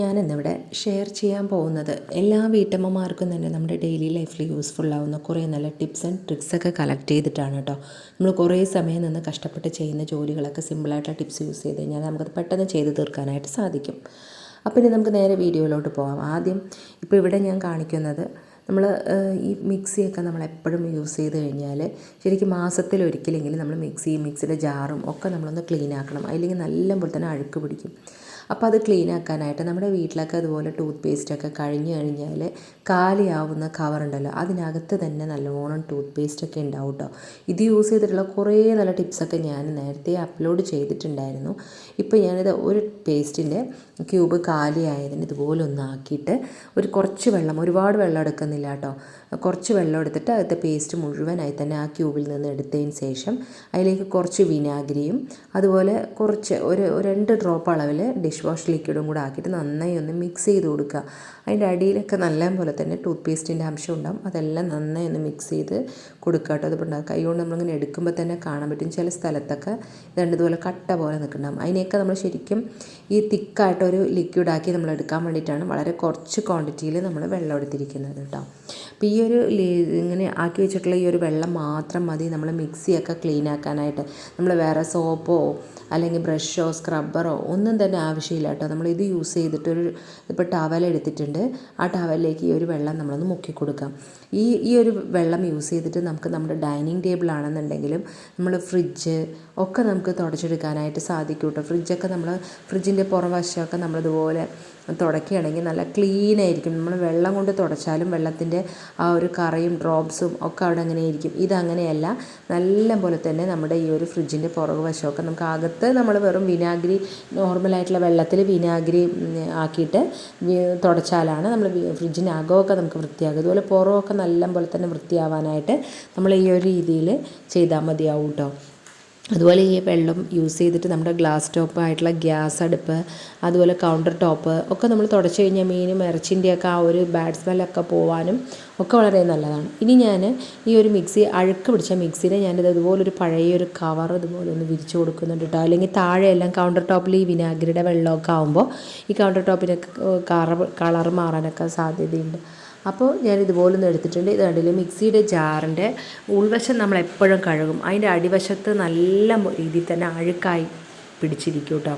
ഞാനിന്നിവിടെ ഷെയർ ചെയ്യാൻ പോകുന്നത് എല്ലാ വീട്ടമ്മമാർക്കും തന്നെ നമ്മുടെ ഡെയിലി ലൈഫിൽ യൂസ്ഫുൾ ആവുന്ന കുറേ നല്ല ടിപ്സ് ആൻഡ് ട്രിക്സ് ഒക്കെ കളക്ട് ചെയ്തിട്ടാണ് കേട്ടോ നമ്മൾ കുറേ സമയം നിന്ന് കഷ്ടപ്പെട്ട് ചെയ്യുന്ന ജോലികളൊക്കെ സിമ്പിളായിട്ടുള്ള ടിപ്സ് യൂസ് ചെയ്ത് കഴിഞ്ഞാൽ നമുക്കത് പെട്ടെന്ന് ചെയ്ത് തീർക്കാനായിട്ട് സാധിക്കും. അപ്പോൾ ഇനി നമുക്ക് നേരെ വീഡിയോയിലോട്ട് പോകാം ആദ്യം ഇപ്പോൾ ഇവിടെ ഞാൻ കാണിക്കുന്നത് നമ്മൾ ഈ മിക്സിയൊക്കെ നമ്മൾ എപ്പോഴും യൂസ് ചെയ്ത് കഴിഞ്ഞാൽ ശരിക്കും മാസത്തിൽ ഒരിക്കലെങ്കിലും നമ്മൾ മിക്സി മിക്സിയുടെ ജാറും ഒക്കെ നമ്മളൊന്ന് ക്ലീൻ ആക്കണം. അല്ലെങ്കിൽ നല്ല പോലെ തന്നെ അഴുക്ക് പിടിക്കും. അപ്പോൾ അത് ക്ലീൻ ആക്കാനായിട്ട് നമ്മുടെ വീട്ടിലൊക്കെ അതുപോലെ ടൂത്ത് പേസ്റ്റൊക്കെ കഴിഞ്ഞു കഴിഞ്ഞാൽ കാലിയാവുന്ന കവറുണ്ടല്ലോ അതിനകത്ത് തന്നെ നല്ലോണം ടൂത്ത് പേസ്റ്റൊക്കെ ഉണ്ടാവും കേട്ടോ ഇത് യൂസ് ചെയ്തിട്ടുള്ള കുറേ നല്ല ടിപ്സൊക്കെ ഞാൻ നേരത്തെ അപ്ലോഡ് ചെയ്തിട്ടുണ്ടായിരുന്നു. ഇപ്പോൾ ഞാനിത് ഒരു പേസ്റ്റിന്റെ ക്യൂബ് കാലിയായതിന് ഇതുപോലെ ഒന്ന് ആക്കിയിട്ട് ഒരു കുറച്ച് വെള്ളം ഒരുപാട് വെള്ളം എടുക്കുന്നില്ല കേട്ടോ കുറച്ച് വെള്ളം എടുത്തിട്ട് അതിന്റെ പേസ്റ്റ് മുഴുവനായി തന്നെ ആ ക്യൂബിൽ നിന്ന് എടുത്തതിന് ശേഷം അതിലേക്ക് കുറച്ച് വിനാഗിരിയും അതുപോലെ കുറച്ച് ഒരു രണ്ട് ഡ്രോപ്പ് അളവിൽ ഡിഷ് വാഷ് ലിക്വിഡും കൂടെ ആക്കിയിട്ട് നന്നായി ഒന്ന് മിക്സ് ചെയ്ത് കൊടുക്കുക. അതിന്റെ അടിയിലൊക്കെ നല്ല പോലെ തന്നെ ടൂത്ത് പേസ്റ്റിന്റെ അംശം ഉണ്ടാകും അതെല്ലാം നന്നായി ഒന്ന് മിക്സ് ചെയ്ത് കൊടുക്കുക കേട്ടോ. അതിപ്പോൾ ഉണ്ടാകും കൈ കൊണ്ട് നമ്മളിങ്ങനെ എടുക്കുമ്പോൾ തന്നെ കാണാൻ പറ്റും. ചില സ്ഥലത്തൊക്കെ രണ്ടുപോലെ കട്ട പോലെ നിൽക്കുന്നുണ്ടാകും അതിനെയൊക്കെ നമ്മൾ ശരിക്കും ഈ തിക്കായിട്ടൊരു ലിക്വിഡാക്കി നമ്മൾ എടുക്കാൻ വേണ്ടിയിട്ടാണ് വളരെ കുറച്ച് ക്വാണ്ടിറ്റിയിൽ നമ്മൾ വെള്ളം എടുത്തിരിക്കുന്നത് കേട്ടോ. അപ്പോൾ ഈ ഒരു ഇങ്ങനെ ആക്കി വെച്ചിട്ടുള്ള ഈ ഒരു വെള്ളം മാത്രം മതി നമ്മൾ മിക്സിയൊക്കെ ക്ലീൻ ആക്കാനായിട്ട് നമ്മൾ വേറെ സോപ്പോ അല്ലെങ്കിൽ ബ്രഷോ സ്ക്രബ്ബറോ ഒന്നും തന്നെ ആവശ്യമില്ല കേട്ടോ. നമ്മൾ ഇത് യൂസ് ചെയ്തിട്ടൊരു ഇപ്പോൾ ടവൽ എടുത്തിട്ടുണ്ട്. ആ ടവലിലേക്ക് ഈ ഒരു വെള്ളം നമ്മളൊന്ന് മുക്കി കൊടുക്കാം. ഈ ഈ ഒരു വെള്ളം യൂസ് ചെയ്തിട്ട് നമുക്ക് നമ്മുടെ ഡൈനിങ് ടേബിൾ ആണെന്നുണ്ടെങ്കിലും നമ്മൾ ഫ്രിഡ്ജ് ഒക്കെ നമുക്ക് തുടച്ചെടുക്കാനായിട്ട് സാധിക്കും കേട്ടോ. ഫ്രിഡ്ജൊക്കെ നമ്മൾ ഫ്രിഡ്ജിന്റെ പുറംവശമൊക്കെ നമ്മളിതുപോലെ തുടക്കുകയാണെങ്കിൽ നല്ല ക്ലീൻ ആയിരിക്കും നമ്മൾ വെള്ളം കൊണ്ട് തുടച്ചാലും വെള്ളത്തിന്റെ ആ ഒരു കറയും ഡ്രോപ്സും ഒക്കെ അവിടെ അങ്ങനെ ഇരിക്കും. ഇതങ്ങനെയല്ല നല്ല പോലെ തന്നെ നമ്മുടെ ഈ ഒരു ഫ്രിഡ്ജിന്റെ പുറകു വശമൊക്കെ നമുക്ക് അകത്ത് നമ്മൾ വെറും വിനാഗിരി നോർമലായിട്ടുള്ള വെള്ളത്തിൽ വിനാഗിരി ആക്കിയിട്ട് തുടച്ചാലാണ് നമ്മൾ ഫ്രിഡ്ജിന്റെ അകമൊക്കെ നമുക്ക് വൃത്തിയാകും. അതുപോലെ പുറമൊക്കെ നല്ല പോലെ തന്നെ വൃത്തിയാവാനായിട്ട് നമ്മൾ ഈ ഒരു രീതിയിൽ ചെയ്താൽ മതിയാവും കേട്ടോ അതുപോലെ ഈ വെള്ളം യൂസ് ചെയ്തിട്ട് നമ്മുടെ ഗ്ലാസ് ടോപ്പ് ആയിട്ടുള്ള ഗ്യാസ് അടുപ്പ് അതുപോലെ കൗണ്ടർ ടോപ്പ് ഒക്കെ നമ്മൾ തുടച്ചു കഴിഞ്ഞാൽ മീനും ഇറച്ചിന്റെയൊക്കെ ആ ഒരു ബാഡ് സ്മെല്ലൊക്കെ പോവാനും ഒക്കെ വളരെ നല്ലതാണ്. ഇനി ഞാൻ ഈ ഒരു മിക്സി അഴുക്ക് പിടിച്ച മിക്സിനെ ഞാനിത് പഴയ ഒരു കവർ ഇതുപോലെ ഒന്ന് വിരിച്ചു കൊടുക്കുന്നുണ്ട് കേട്ടോ അല്ലെങ്കിൽ താഴെയെല്ലാം കൗണ്ടർ ടോപ്പിൽ ഈ വിനാഗിരിയുടെ വെള്ളമൊക്കെ ആകുമ്പോൾ ഈ കൗണ്ടർ ടോപ്പിനൊക്കെ കളർ മാറാനൊക്കെ സാധ്യതയുണ്ട്. അപ്പോൾ ഞാൻ ഇതുപോലൊന്ന് എടുത്തിട്ടുണ്ട്. ഇത് കണ്ടില്ലേ? മിക്സിയുടെ ജാറിന്റെ ഉൾവശം നമ്മൾ എപ്പോഴും കഴുകും. അതിന്റെ അടിവശത്ത് നല്ല രീതിയിൽ തന്നെ അഴുക്കായി പിടിച്ചിരിക്കും കേട്ടോ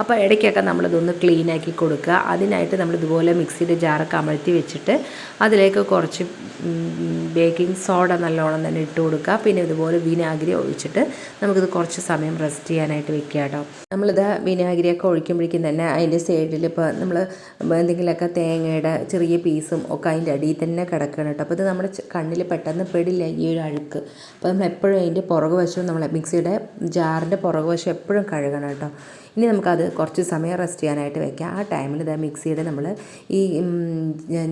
അപ്പോൾ ഇടയ്ക്കൊക്കെ നമ്മളിതൊന്ന് ക്ലീൻ ആക്കി കൊടുക്കുക. അതിനായിട്ട് നമ്മൾ ഇതുപോലെ മിക്സിയുടെ ജാറൊക്കെ അമഴ്ത്തി വെച്ചിട്ട് അതിലേക്ക് കുറച്ച് ബേക്കിംഗ് സോഡ നല്ലോണം തന്നെ ഇട്ട് കൊടുക്കുക. പിന്നെ ഇതുപോലെ വിനാഗിരി ഒഴിച്ചിട്ട് നമുക്കിത് കുറച്ച് സമയം റെസ്റ്റ് ചെയ്യാനായിട്ട് വെക്കുക കേട്ടോ. നമ്മളിത് വിനാഗിരിയൊക്കെ ഒഴിക്കുമ്പോഴേക്കും തന്നെ അതിന്റെ സൈഡിൽ ഇപ്പോൾ നമ്മൾ എന്തെങ്കിലുമൊക്കെ തേങ്ങയുടെ ചെറിയ പീസും ഒക്കെ അതിന്റെ അടിയിൽ തന്നെ കിടക്കണം കേട്ടോ. അപ്പോൾ ഇത് നമ്മുടെ കണ്ണിൽ പെട്ടെന്ന് പെടില്ല ഈ ഒരു അഴുക്ക്. അപ്പോൾ നമ്മൾ എപ്പോഴും അതിന്റെ പുറകുവശവും നമ്മൾ മിക്സിയുടെ ജാറിന്റെ പുറകുവശം എപ്പോഴും കഴുകണം. കേട്ടോ ഇനി നമുക്കത് കുറച്ച് സമയം റെസ്റ്റ് ചെയ്യാനായിട്ട് വെക്കാം. ആ ടൈമിൽ ഇതാ മിക്സിയുടെ നമ്മൾ ഈ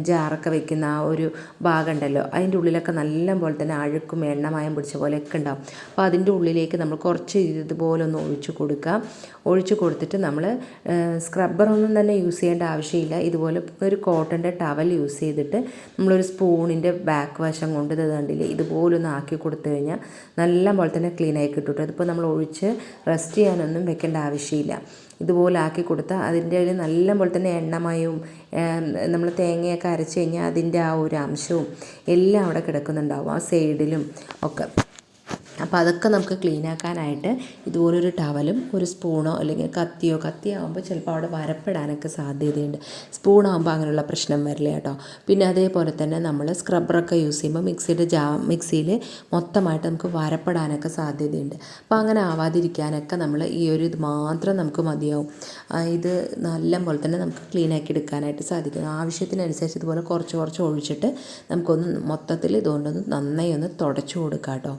ജാറൊക്കെ വെക്കുന്ന ആ ഒരു ഭാഗം ഉണ്ടല്ലോ അതിന്റെ ഉള്ളിലൊക്കെ നല്ല പോലെ തന്നെ അഴുക്കും എണ്ണമയം പിടിച്ച പോലെയൊക്കെ ഉണ്ടാവും. അപ്പോൾ അതിന്റെ ഉള്ളിലേക്ക് നമ്മൾ കുറച്ച് ഇതുപോലെ ഒന്ന് ഒഴിച്ചു കൊടുക്കുക. ഒഴിച്ചു കൊടുത്തിട്ട് നമ്മൾ സ്ക്രബ്ബറൊന്നും തന്നെ യൂസ് ചെയ്യേണ്ട ആവശ്യമില്ല. ഇതുപോലെ ഒരു കോട്ടന്റെ ടവൽ യൂസ് ചെയ്തിട്ട് നമ്മളൊരു സ്പൂണിന്റെ ബാക്ക് വശം കൊണ്ട് ഇത് കണ്ടില്ലേ ഇതുപോലൊന്ന് ആക്കി കൊടുത്തു കഴിഞ്ഞാൽ നല്ല പോലെ തന്നെ ക്ലീൻ കിട്ടും അതിപ്പോൾ നമ്മൾ ഒഴിച്ച് റെസ്റ്റ് ചെയ്യാനൊന്നും വെക്കേണ്ട ആവശ്യമില്ല. ഇതുപോലെ ആക്കി കൊടുത്താൽ അതിന്റെ ഒരു നല്ല പോലെ തന്നെ എണ്ണമയവും നമ്മൾ തേങ്ങയൊക്കെ അരച്ച് കഴിഞ്ഞാൽ അതിന്റെ ആ ഒരു അംശവും എല്ലാം അവിടെ കിടക്കുന്നുണ്ടാവും ആ സൈഡിലും ഒക്കെ. അപ്പോൾ അതൊക്കെ നമുക്ക് ക്ലീൻ ആക്കാനായിട്ട് ഇതുപോലൊരു ടവലും ഒരു സ്പൂണോ അല്ലെങ്കിൽ കത്തിയോ കത്തിയാകുമ്പോൾ ചിലപ്പോൾ അവിടെ വരപ്പെടാനൊക്കെ സാധ്യതയുണ്ട്. സ്പൂണാകുമ്പോൾ അങ്ങനെയുള്ള പ്രശ്നം വരില്ല കേട്ടോ. പിന്നെ അതേപോലെ തന്നെ നമ്മൾ സ്ക്രബ്ബറൊക്കെ യൂസ് ചെയ്യുമ്പോൾ മിക്സിയുടെ ജാ മിക്സിയിൽ മൊത്തമായിട്ട് നമുക്ക് വരപ്പെടാനൊക്കെ സാധ്യതയുണ്ട്. അപ്പോൾ അങ്ങനെ ആവാതിരിക്കാനൊക്കെ നമ്മൾ ഈ ഒരു ഇത് മാത്രം നമുക്ക് മതിയാവും. ഇത് നല്ല പോലെ തന്നെ നമുക്ക് ക്ലീൻ ആക്കി എടുക്കാനായിട്ട് സാധിക്കും. ആവശ്യത്തിനനുസരിച്ച് ഇതുപോലെ കുറച്ച് കുറച്ച് ഒഴിച്ചിട്ട് നമുക്കൊന്ന് മൊത്തത്തിൽ ഇതുകൊണ്ടൊന്ന് നന്നായി ഒന്ന് തുടച്ചു കൊടുക്കാം കേട്ടോ.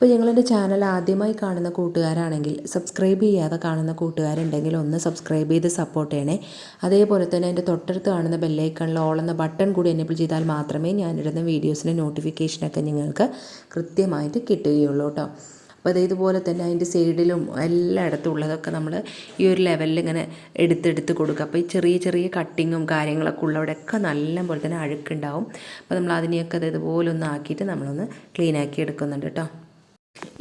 അപ്പോൾ ഞങ്ങളെന്റെ ചാനൽ ആദ്യമായി കാണുന്ന കൂട്ടുകാരാണെങ്കിൽ സബ്സ്ക്രൈബ് ചെയ്യാതെ കാണുന്ന കൂട്ടുകാരുണ്ടെങ്കിൽ ഒന്ന് സബ്സ്ക്രൈബ് ചെയ്ത് സപ്പോർട്ട് ചെയ്യണേ. അതേപോലെ തന്നെ എന്റെ തൊട്ടടുത്ത് കാണുന്ന ബെല്ലൈക്കണിൽ ഓൾ എന്ന ബട്ടൺ കൂടി എനേബിൾ ചെയ്താൽ മാത്രമേ ഞാനിടുന്ന വീഡിയോസിന്റെ നോട്ടിഫിക്കേഷനൊക്കെ നിങ്ങൾക്ക് കൃത്യമായിട്ട് കിട്ടുകയുള്ളൂ കേട്ടോ അപ്പോൾ അത് ഇതുപോലെ തന്നെ അതിന്റെ സൈഡിലും എല്ലായിടത്തും ഉള്ളതൊക്കെ നമ്മൾ ഈ ഒരു ലെവലിൽ ഇങ്ങനെ എടുത്തെടുത്ത് കൊടുക്കുക. അപ്പോൾ ഈ ചെറിയ ചെറിയ കട്ടിങ്ങും കാര്യങ്ങളൊക്കെ ഉള്ളവിടെയൊക്കെ നല്ല പോലെ തന്നെ അഴുക്കുണ്ടാവും. അപ്പോൾ നമ്മൾ അതിനെയൊക്കെ അത് ഇതുപോലെ ഒന്ന് ആക്കിയിട്ട് നമ്മളൊന്ന് ക്ലീനാക്കി എടുക്കുന്നുണ്ട് കേട്ടോ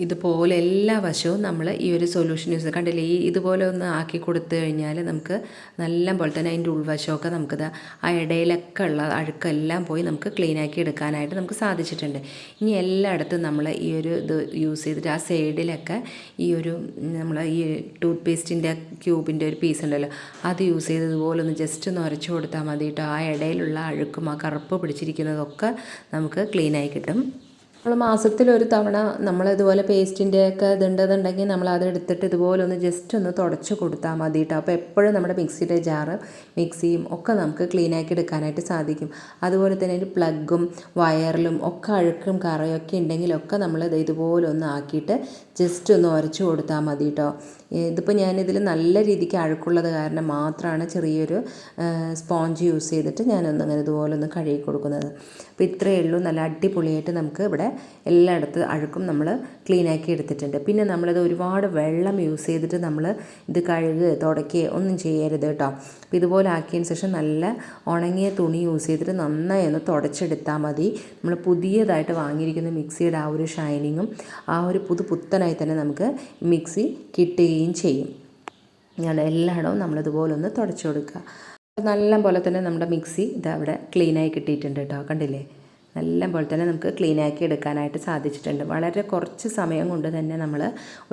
ഇതുപോലെ എല്ലാ വശവും നമ്മൾ ഈ ഒരു സൊല്യൂഷൻ യൂസ് കണ്ടില്ലേ? ഈ ഇതുപോലെ ഒന്ന് ആക്കി കൊടുത്തു കഴിഞ്ഞാൽ നമുക്ക് നല്ല പോലെ തന്നെ അതിന്റെ ഉൾവശമൊക്കെ നമുക്കിത് ആ ഇടയിലൊക്കെ ഉള്ള അഴുക്കെല്ലാം പോയി നമുക്ക് ക്ലീൻ ആക്കി എടുക്കാനായിട്ട് നമുക്ക് സാധിച്ചിട്ടുണ്ട്. ഇനി എല്ലായിടത്തും നമ്മൾ ഈ ഒരു ഇത് യൂസ് ചെയ്തിട്ട് ആ സൈഡിലൊക്കെ ഈ ഒരു നമ്മൾ ഈ ടൂത്ത് പേസ്റ്റിന്റെ ക്യൂബിന്റെ ഒരു പീസ് ഉണ്ടല്ലോ അത് യൂസ് ചെയ്ത് ഇതുപോലെ ഒന്ന് ജസ്റ്റ് ഒന്ന് ഉരച്ചു കൊടുത്താൽ മതി ആ ഇടയിലുള്ള അഴുക്കും ആ കറുപ്പ് പിടിച്ചിരിക്കുന്നതൊക്കെ നമുക്ക് ക്ലീനായി കിട്ടും. നമ്മൾ മാസത്തിലൊരു തവണ നമ്മൾ ഇതുപോലെ പേസ്റ്റിന്റെ ഒക്കെ ഇതുണ്ടെന്നുണ്ടെങ്കിൽ നമ്മൾ അത് എടുത്തിട്ട് ഇതുപോലെ ഒന്ന് ജസ്റ്റ് ഒന്ന് തുടച്ച് കൊടുത്താൽ മതി കേട്ടോ അപ്പോൾ എപ്പോഴും നമ്മുടെ മിക്സിയുടെ ജാറ് മിക്സിയും ഒക്കെ നമുക്ക് ക്ലീൻ ആക്കി എടുക്കാനായിട്ട് സാധിക്കും. അതുപോലെ തന്നെ ഒരു പ്ലഗും വയറിലും ഒക്കെ അഴുക്കും കറയൊക്കെ ഉണ്ടെങ്കിലൊക്കെ നമ്മൾ ഇത് ഇതുപോലെ ഒന്ന് ആക്കിയിട്ട് ജസ്റ്റ് ഒന്ന് ഉരച്ച് കൊടുത്താൽ മതി കേട്ടോ ഇതിപ്പോൾ ഞാനിതിൽ നല്ല രീതിക്ക് അഴുക്കുള്ളത് കാരണം മാത്രമാണ് ചെറിയൊരു സ്പോഞ്ച് യൂസ് ചെയ്തിട്ട് ഞാനൊന്ന് അങ്ങനെ ഇതുപോലെ ഒന്ന് കഴുകി കൊടുക്കുന്നത്. അപ്പോൾ ഇത്രയേ ഉള്ളൂ. നല്ല അടിപൊളിയായിട്ട് നമുക്ക് ഇവിടെ എല്ലായിടത്തും അഴുക്കും നമ്മൾ ക്ലീനാക്കി എടുത്തിട്ടുണ്ട്. പിന്നെ നമ്മളിത് ഒരുപാട് വെള്ളം യൂസ് ചെയ്തിട്ട് നമ്മൾ ഇത് കഴുകുക തുടക്കുക ഒന്നും ചെയ്യരുത് കേട്ടോ. ഇതുപോലെ ആക്കിയതിന് ശേഷം നല്ല ഉണങ്ങിയ തുണി യൂസ് ചെയ്തിട്ട് നന്നായി ഒന്ന് തുടച്ചെടുത്താൽ മതി. നമ്മൾ പുതിയതായിട്ട് വാങ്ങിയിരിക്കുന്ന മിക്സിയുടെ ആ ഒരു ഷൈനിങ്ങും ആ ഒരു പുതു പുത്തനായി തന്നെ നമുക്ക് മിക്സി കിട്ടുകയും ചെയ്യും. ഞാൻ എല്ലായിടവും നമ്മളിതുപോലെ ഒന്ന് തുടച്ചു കൊടുക്കുക. നല്ല പോലെ തന്നെ നമ്മുടെ മിക്സി ഇതവിടെ അവിടെ ക്ലീനായി കിട്ടിയിട്ടുണ്ട് കേട്ടോ. കണ്ടില്ലേ? നല്ല പോലെ തന്നെ നമുക്ക് ക്ലീനാക്കി എടുക്കാനായിട്ട് സാധിച്ചിട്ടുണ്ട്. വളരെ കുറച്ച് സമയം കൊണ്ട് തന്നെ നമ്മൾ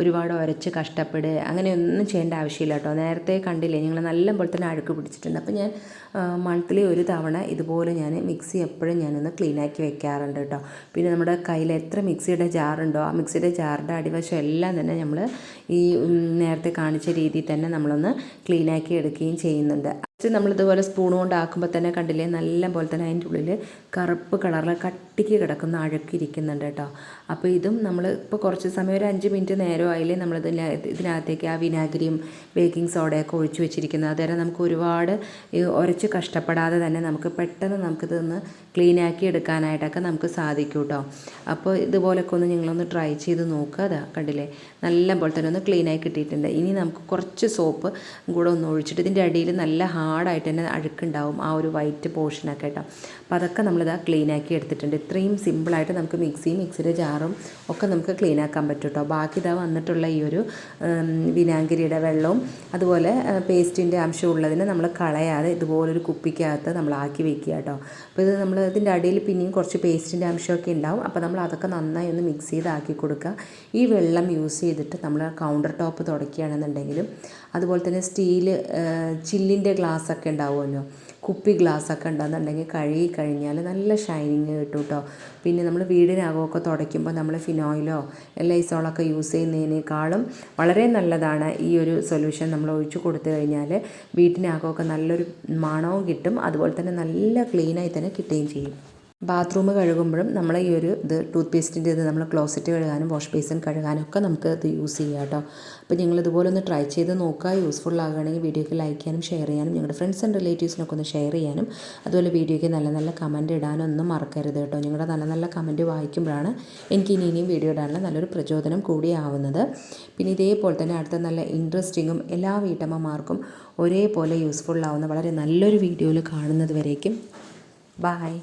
ഒരുപാട് ഉരച്ച് കഷ്ടപ്പെടുക അങ്ങനെയൊന്നും ചെയ്യേണ്ട ആവശ്യമില്ല കേട്ടോ. നേരത്തെ കണ്ടില്ലേ ഞങ്ങൾ നല്ല പോലെ തന്നെ അഴുക്ക് പിടിച്ചിട്ടുണ്ട്. അപ്പോൾ ഞാൻ മന്ത്ലി ഒരു തവണ ഇതുപോലെ ഞാൻ മിക്സി എപ്പോഴും ഞാനൊന്ന് ക്ലീനാക്കി വെക്കാറുണ്ട് കേട്ടോ. പിന്നെ നമ്മുടെ കയ്യിൽ എത്ര മിക്സിയുടെ ജാറുണ്ടോ ആ മിക്സിയുടെ ജാറിന്റെ അടിവശം എല്ലാം തന്നെ നമ്മൾ ഈ നേരത്തെ കാണിച്ച രീതിയിൽ തന്നെ നമ്മളൊന്ന് ക്ലീനാക്കി എടുക്കുകയും ചെയ്യുന്നുണ്ട്. നമ്മൾ നമ്മളിതുപോലെ സ്പൂൺ കൊണ്ട് ആക്കുമ്പോൾ തന്നെ കണ്ടില്ലേ നല്ല പോലെ തന്നെ അതിന്റെ ഉള്ളിൽ കറുപ്പ് കളറിൽ കട്ടിക്ക് കിടക്കുന്ന അഴുക്കിരിക്കുന്നുണ്ട് കേട്ടോ. അപ്പോൾ ഇതും നമ്മൾ ഇപ്പോൾ കുറച്ച് സമയം ഒരു അഞ്ച് മിനിറ്റ് നേരം ആയില്ലേ നമ്മളിത് ഇതിനകത്തേക്ക് ആ വിനാഗിരിയും ബേക്കിംഗ് സോഡയൊക്കെ ഒഴിച്ചു വെച്ചിരിക്കുന്നത്. അതുവരെ നമുക്ക് ഒരുപാട് ഉരച്ച് കഷ്ടപ്പെടാതെ തന്നെ നമുക്ക് പെട്ടെന്ന് നമുക്കിതൊന്ന് ക്ലീനാക്കി എടുക്കാനായിട്ടൊക്കെ നമുക്ക് സാധിക്കും കേട്ടോ. അപ്പോൾ ഇതുപോലൊക്കെ ഒന്ന് നിങ്ങളൊന്ന് ട്രൈ ചെയ്ത് നോക്കുക അതാ കണ്ടില്ലേ? നല്ല പോലെ തന്നെ ഒന്ന് ക്ലീനായി കിട്ടിയിട്ടുണ്ട്. ഇനി നമുക്ക് കുറച്ച് സോപ്പ് കൂടെ ഒന്ന് ഒഴിച്ചിട്ട് ഇതിന്റെ അടിയിൽ നല്ല ഹാർഡായിട്ട് തന്നെ അഴുക്കുണ്ടാവും ആ ഒരു വൈറ്റ് പോർഷനൊക്കെ കേട്ടോ. അപ്പോൾ അതൊക്കെ നമ്മളിതാ ക്ലീനാക്കി എടുത്തിട്ടുണ്ട്. ഇത്രയും സിമ്പിളായിട്ട് നമുക്ക് മിക്സിയും മിക്സിയുടെ ജാറും ഒക്കെ നമുക്ക് ക്ലീനാക്കാൻ പറ്റും കേട്ടോ ബാക്കി ഇതാ വന്നിട്ടുള്ള ഈ ഒരു വിനാഗിരിയുടെ വെള്ളവും അതുപോലെ പേസ്റ്റിന്റെ അംശം ഉള്ളതിനെ നമ്മൾ കളയാതെ ഇതുപോലൊരു കുപ്പിക്കകത്ത് നമ്മൾ ആക്കി വെക്കുക കേട്ടോ അപ്പോൾ ഇത് നമ്മൾ ഇതിന്റെ അടിയിൽ പിന്നെയും കുറച്ച് പേസ്റ്റിന്റെ അംശമൊക്കെ ഉണ്ടാവും. അപ്പോൾ നമ്മൾ അതൊക്കെ നന്നായി ഒന്ന് മിക്സ് ചെയ്ത് ആക്കി കൊടുക്കുക. ഈ വെള്ളം യൂസ് ചെയ്തിട്ട് നമ്മൾ കൗണ്ടർ ടോപ്പ് തുടയ്ക്കുകയാണെന്നുണ്ടെങ്കിലും അതുപോലെ തന്നെ സ്റ്റീൽ ചില്ലിന്റെ ഗ്ലാസ്സൊക്കെ ഉണ്ടാവുമല്ലോ. കുപ്പി ഗ്ലാസ് ഒക്കെ ഉണ്ടെന്നുണ്ടെങ്കിൽ കഴുകി കഴിഞ്ഞാൽ നല്ല ഷൈനിങ് കിട്ടും കേട്ടോ പിന്നെ നമ്മൾ വീടിനകമൊക്കെ തുടയ്ക്കുമ്പോൾ നമ്മൾ ഫിനോയിലോ എല്ലൈസോളൊക്കെ യൂസ് ചെയ്യുന്നതിനേക്കാളും വളരെ നല്ലതാണ് ഈ ഒരു സൊല്യൂഷൻ നമ്മൾ ഒഴിച്ചു കൊടുത്തു കഴിഞ്ഞാൽ വീട്ടിനകമൊക്കെ നല്ലൊരു മണവും കിട്ടും. അതുപോലെ തന്നെ നല്ല ക്ലീനായി തന്നെ കിട്ടുകയും ചെയ്യും. ബാത്റൂം കഴുകുമ്പോഴും നമ്മൾ ഈ ഒരു ഇത് ടൂത്ത് പേസ്റ്റിന്റെ ഇത് നമ്മൾ ക്ലോസറ്റ് കഴുകാനും വാഷ് ബേസിൻ കഴുകാനും ഒക്കെ നമുക്ക് ഇത് യൂസ് ചെയ്യാം കേട്ടോ. അപ്പോൾ നിങ്ങൾ ഇതുപോലെ ഒന്ന് ട്രൈ ചെയ്ത് നോക്കുക. യൂസ്ഫുൾ ആകുകയാണെങ്കിൽ വീഡിയോയ്ക്ക് ലൈക്ക് ചെയ്യാനും ഷെയർ ചെയ്യാനും നിങ്ങളുടെ ഫ്രണ്ട്സ് ആൻഡ് റിലേറ്റീവ്സിനൊക്കെ ഒന്ന് ഷെയർ ചെയ്യാനും അതുപോലെ വീഡിയോയ്ക്ക് നല്ല നല്ല കമന്റ് ഇടാനൊന്നും മറക്കരുത് കേട്ടോ. നിങ്ങളുടെ നല്ല നല്ല കമന്റ് വായിക്കുമ്പോഴാണ് എനിക്ക് ഇനി ഇനിയും വീഡിയോ ഇടാനുള്ള നല്ലൊരു പ്രചോദനം കൂടിയാവുന്നത് പിന്നെ ഇതേപോലെ തന്നെ അടുത്ത നല്ല ഇൻട്രസ്റ്റിങ്ങും എല്ലാ വീട്ടമ്മമാർക്കും ഒരേപോലെ യൂസ്ഫുൾ ആവുന്ന വളരെ നല്ലൊരു വീഡിയോയിൽ കാണുന്നത് വരേക്കും. ബായ്